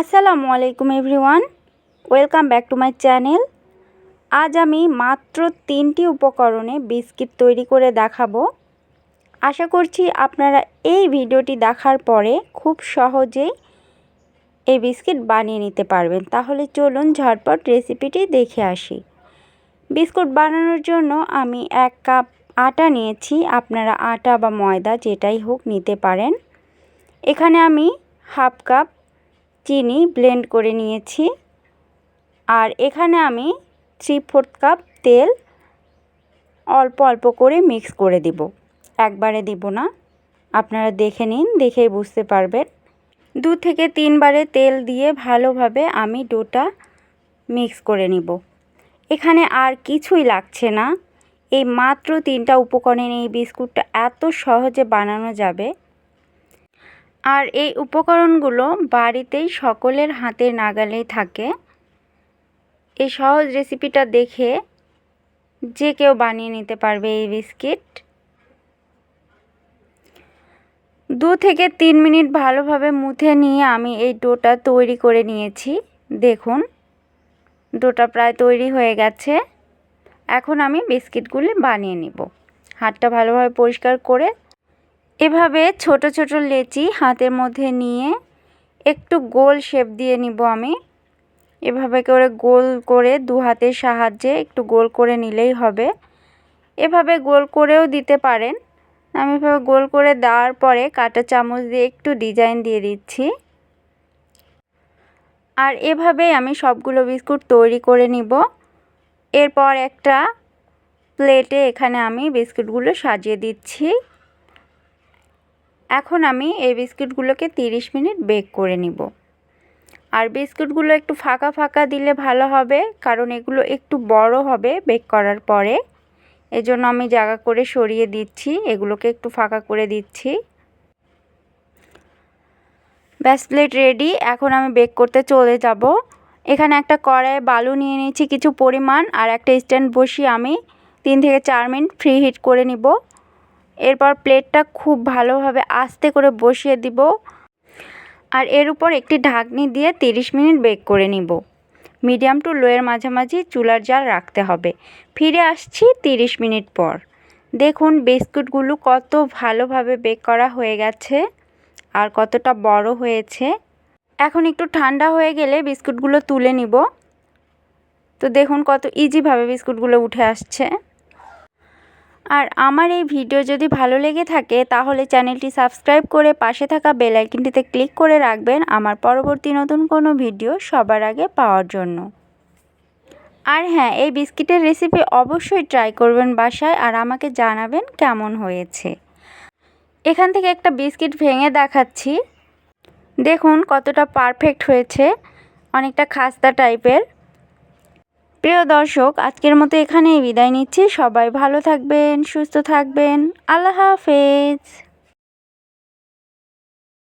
আসসালামু আলাইকুম everyone. Welcome back to my channel. আজ আমি মাত্র তিনটি উপকরণে বিস্কিট তৈরি করে দেখাবো। আশা করছি আপনারা এই ভিডিওটি দেখার পরে খুব সহজেই এই বিস্কিট বানিয়ে নিতে পারবেন। তাহলে চলুন ঝটপট রেসিপিটি দেখে আসি। বিস্কুট বানানোর জন্য আমি এক কাপ আটা নিয়েছি। আপনারা আটা বা ময়দা যেটাই হোক নিতে পারেন। এখানে আমি হাফ কাপ চিনি ব্লেন্ড করে নিয়েছি। আর এখানে আমি থ্রি ফোর্থ কাপ তেল অল্প অল্প করে মিক্স করে দিব। একবারে দিব না। আপনারা দেখে নিন, দেখেই বুঝতে পারবেন। দু থেকে তিনবারে তেল দিয়ে ভালোভাবে আমি ডোটা মিক্স করে নিব। এখানে আর কিছুই লাগছে না। এই মাত্র তিনটা উপকরণে এই বিস্কুটটা এত সহজে বানানো যাবে। আর এই উপকরণগুলো বাড়িতেই সকলের হাতের নাগালেই থাকে। এই সহজ রেসিপিটা দেখে যে কেউ বানিয়ে নিতে পারবে এই বিস্কিট। দু থেকে তিন মিনিট ভালোভাবে মুথে নিয়ে আমি এই ডোটা তৈরি করে নিয়েছি। দেখুন, ডোটা প্রায় তৈরি হয়ে গেছে। এখন আমি বিস্কিটগুলি বানিয়ে নিব। হাতটা ভালোভাবে পরিষ্কার করে এভাবে ছোট ছোট লেচি হাতের মধ্যে নিয়ে একটু গোল শেপ দিয়ে নিব আমি। এভাবে করে গোল করে দু হাতের সাহায্যে একটু গোল করে নিলেই হবে। এভাবে গোল করেও দিতে পারেন। আমি এভাবে গোল করে দেওয়ার পরে কাটা চামচ দিয়ে একটু ডিজাইন দিয়ে দিচ্ছি। আর এভাবেই আমি সবগুলো বিস্কুট তৈরি করে নিব। এরপর একটা প্লেটে এখানে আমি বিস্কুটগুলো সাজিয়ে দিচ্ছি। এখন আমি এই বিস্কুটগুলোকে 30 মিনিট বেক করে নিব। আর বিস্কুটগুলো একটু ফাঁকা ফাঁকা দিলে ভালো হবে, কারণ এগুলো একটু বড় হবে বেক করার পরে। এজন্য আমি জায়গা করে সরিয়ে দিচ্ছি, এগুলোকে একটু ফাঁকা করে দিচ্ছি। ব্যাস, প্লেট রেডি। এখন আমি বেক করতে চলে যাব। এখানে একটা কড়াইয়ে বালু নিয়ে নিয়েছি কিছু পরিমাণ, আর একটা স্ট্যান্ড বসিয়ে আমি তিন থেকে চার মিনিট ফ্রি হিট করে নিব। এরপর প্লেটটা খুব ভালোভাবে আস্তে করে বসিয়ে দিব। আর এর উপর একটি ঢাকনি দিয়ে 30 মিনিট বেক করে নিব। মিডিয়াম টু লোয়ের মাঝামাঝি চুলার জাল রাখতে হবে। ফিরে আসছি 30 মিনিট পর। দেখুন বিস্কুটগুলো কত ভালোভাবে বেক করা হয়ে গেছে আর কতটা বড় হয়েছে। এখন একটু ঠান্ডা হয়ে গেলে বিস্কুটগুলো তুলে নিব। তো দেখুন কত ইজিভাবে বিস্কুটগুলো উঠে আসছে। আর আমার এই ভিডিও যদি ভালো লেগে থাকে, তাহলে চ্যানেলটি সাবস্ক্রাইব করে পাশে থাকা বেল আইকনটিতে ক্লিক করে রাখবেন আমার পরবর্তী নতুন কোনো ভিডিও সবার আগে পাওয়ার জন্য। আর হ্যাঁ এই বিস্কিটের রেসিপি অবশ্যই ট্রাই করবেন বাসায় আর আমাকে জানাবেন কেমন হয়েছে। এখান থেকে একটা বিস্কিট ভেঙে দেখাচ্ছি। দেখুন কতটা পারফেক্ট হয়েছে, অনেকটা খাস্তা টাইপের প্রিয় দর্শক আজকের মতো এখানেই বিদায় নিচ্ছি। সবাই ভালো থাকবেন সুস্থ থাকবেন। আল্লাহ হাফেজ।